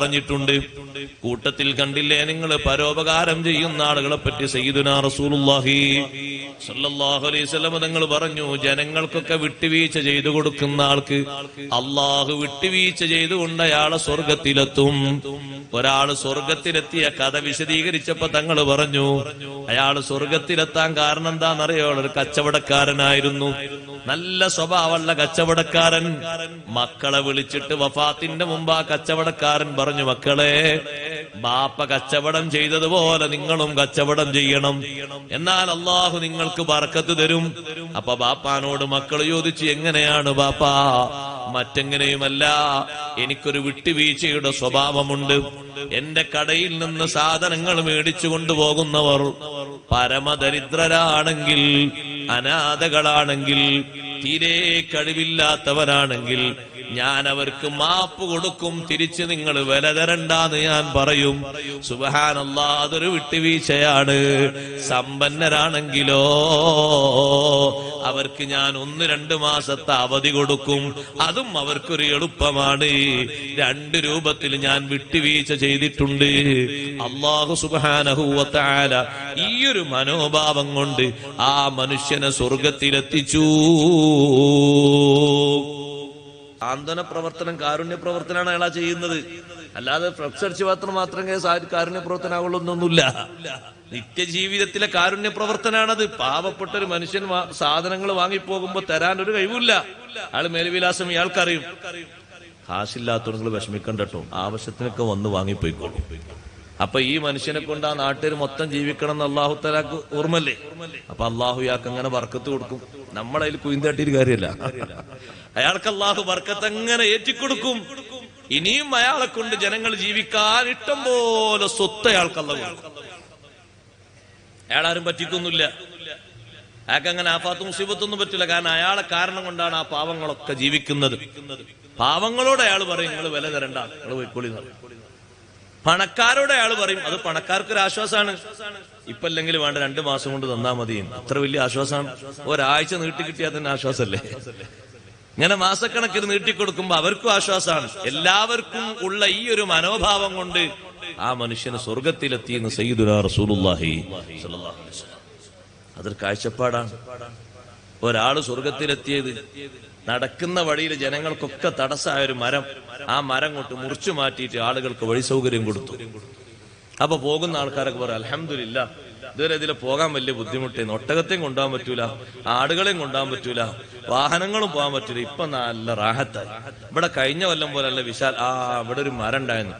പറഞ്ഞിട്ടുണ്ട്. കൂട്ടത്തിൽ കണ്ടില്ലേ? നിങ്ങൾ പരോപകാരം ചെയ്യുന്ന ആളുകളെ പറ്റി സയ്യിദുന റസൂലുള്ളാഹി സല്ലല്ലാഹു അലൈഹി തങ്ങൾ പറഞ്ഞു ജനങ്ങൾക്കൊക്കെ വിട്ടുവീഴ്ച ചെയ്തു കൊടുക്കുന്ന ആൾക്ക് അള്ളാഹു വിട്ടുവീഴ്ച ചെയ്തുകൊണ്ട് അയാളെ സ്വർഗത്തിലെത്തും. ഒരാൾ സ്വർഗത്തിലെത്തിയ കഥ വിശദീകരിച്ചപ്പോ തങ്ങൾ പറഞ്ഞു അയാൾ സ്വർഗത്തിലെത്താൻ കാരണം എന്താണെന്നറിയോ? ഒരു കച്ചവടക്കാരനായിരുന്നു. നല്ല സ്വഭാവമുള്ള കച്ചവടക്കാരൻ. മക്കളെ വിളിച്ചിട്ട് വഫാത്തിന്റെ മുമ്പ് ആ കച്ചവടക്കാരൻ പറഞ്ഞു മക്കളെ ബാപ്പ കച്ചവടം ചെയ്തതുപോലെ നിങ്ങളും കച്ചവടം ചെയ്യണം. എന്നാൽ അള്ളാഹു നിങ്ങൾക്ക് ബർക്കത്ത് തരും. അപ്പൊ ബാപ്പാനോട് മക്കൾ ചോദിച്ചു എങ്ങനെയാണ് ബാപ്പ? മറ്റെങ്ങനെയുമല്ല. എനിക്കൊരു വിട്ടുവീഴ്ചയുടെ സ്വഭാവമുണ്ട്. എന്റെ കടയിൽ നിന്ന് സാധനങ്ങൾ മേടിച്ചു കൊണ്ടുപോകുന്നവർ പരമദരിദ്രരാണെങ്കിൽ അനാഥകളാണെങ്കിൽ തീരെ കഴിവില്ലാത്തവരാണെങ്കിൽ ഞാൻ അവർക്ക് മാപ്പ് കൊടുക്കും തിരിച്ച് നിങ്ങൾ വില തരണ്ടാന്ന് ഞാൻ പറയും. സുബഹാനല്ല അതൊരു വിട്ടുവീഴ്ചയാണ്. സമ്പന്നരാണെങ്കിലോ? അവർക്ക് ഞാൻ ഒന്ന് രണ്ട് മാസത്തെ അവധി കൊടുക്കും. അതും അവർക്കൊരു എളുപ്പമാണ്. രണ്ട് രൂപത്തിൽ ഞാൻ വിട്ടുവീഴ്ച ചെയ്തിട്ടുണ്ട്. അള്ളാഹു സുബാനഹൂവത്താല ഈ ഒരു മനോഭാവം കൊണ്ട് ആ മനുഷ്യനെ സ്വർഗത്തിലെത്തിച്ചു സാന്ത്വന പ്രവർത്തനം കാരുണ്യ പ്രവർത്തനമാണ് അയാളാ ചെയ്യുന്നത്. അല്ലാതെ ഫ്ലക്സ് അടിച്ച് മാത്രം മാത്രമേ കാരുണ്യ പ്രവർത്തനമാവുള്ളൂ എന്നൊന്നുമില്ല. നിത്യജീവിതത്തിലെ കാരുണ്യ പ്രവർത്തനാണത്. പാവപ്പെട്ട ഒരു മനുഷ്യൻ സാധനങ്ങൾ വാങ്ങിപ്പോകുമ്പോ തരാൻ ഒരു കഴിവില്ല അയാൾ മേൽവിലാസം ഇയാൾക്കറിയും. കാശില്ലാത്തവർ നിങ്ങൾ വിഷമിക്കണ്ട ആവശ്യത്തിനൊക്കെ വന്ന് വാങ്ങിപ്പോയിക്കോളും. അപ്പൊ ഈ മനുഷ്യനെ കൊണ്ട് ആ നാട്ടിൽ മൊത്തം ജീവിക്കണം എന്ന് അള്ളാഹു തലാക്ക് ഓർമ്മല്ലേ? അപ്പൊ അള്ളാഹു ഇയാൾക്ക് അങ്ങനെ വർക്കത്ത് കൊടുക്കും. നമ്മളതിൽ കുയിന്തട്ടിയൊരു കാര്യമല്ല. അയാൾക്ക് അള്ളാഹു വർക്കത്ത് അങ്ങനെ ഏറ്റിക്കൊടുക്കും. ഇനിയും അയാളെ കൊണ്ട് ജനങ്ങൾ ജീവിക്കാൻ ഇഷ്ടം പോലെ സ്വത്ത് അയാൾക്ക് അയാളാരും പറ്റിക്കൊന്നുമില്ല. അയാൾക്ക് അങ്ങനെ ആഫാത്ത് മുസീബത്തൊന്നും പറ്റില്ല. കാരണം അയാളെ കാരണം കൊണ്ടാണ് ആ പാവങ്ങളൊക്കെ ജീവിക്കുന്നത്. പാവങ്ങളോട് അയാൾ പറയും നിങ്ങൾ വില തരണ്ട. നിങ്ങൾ പോയിക്കോളി എന്ന് പറയും. പണക്കാരോട് അയാൾ പറയും അത് പണക്കാർക്ക് ഒരു ആശ്വാസമാണ് ഇപ്പൊ അല്ലെങ്കിൽ വേണ്ട രണ്ട് മാസം കൊണ്ട് തന്നാ മതി. അത്ര വലിയ ആശ്വാസമാണ് ഒരാഴ്ച നീട്ടി കിട്ടിയാൽ തന്നെ ആശ്വാസമല്ലേ ഇങ്ങനെ മാസക്കണക്കിന് നീട്ടിക്കൊടുക്കുമ്പോ അവർക്കും ആശ്വാസമാണ് എല്ലാവർക്കും ഉള്ള ഈ ഒരു മനോഭാവം കൊണ്ട് ആ മനുഷ്യന് സ്വർഗത്തിലെത്തിയെന്ന് സയ്യിദുല റസൂലുല്ലാഹി. അതൊരു കാഴ്ചപ്പാടാണ്. ഒരാൾ സ്വർഗത്തിലെത്തിയത് നടക്കുന്ന വഴിയിൽ ജനങ്ങൾക്കൊക്കെ തടസ്സമായ ഒരു മരം. ആ മരം കൊണ്ട് മുറിച്ചു മാറ്റിയിട്ട് ആളുകൾക്ക് വഴി സൗകര്യം കൊടുത്തു. അപ്പൊ പോകുന്ന ആൾക്കാരൊക്കെ പറയാം അലഹമില്ല ഇതുവരെ ഇതിൽ പോകാൻ വലിയ ബുദ്ധിമുട്ട് ഒട്ടകത്തെയും കൊണ്ടുപോകാൻ പറ്റൂല ആടുകളെയും കൊണ്ടുപോകാൻ പറ്റൂല വാഹനങ്ങളും പോകാൻ പറ്റൂല. ഇപ്പൊ നല്ല റാഹത്തായി. ഇവിടെ കഴിഞ്ഞ കൊല്ലം പോലെ അല്ല വിശാൽ ആ ഇവിടെ ഒരു മരം ഉണ്ടായിരുന്നു.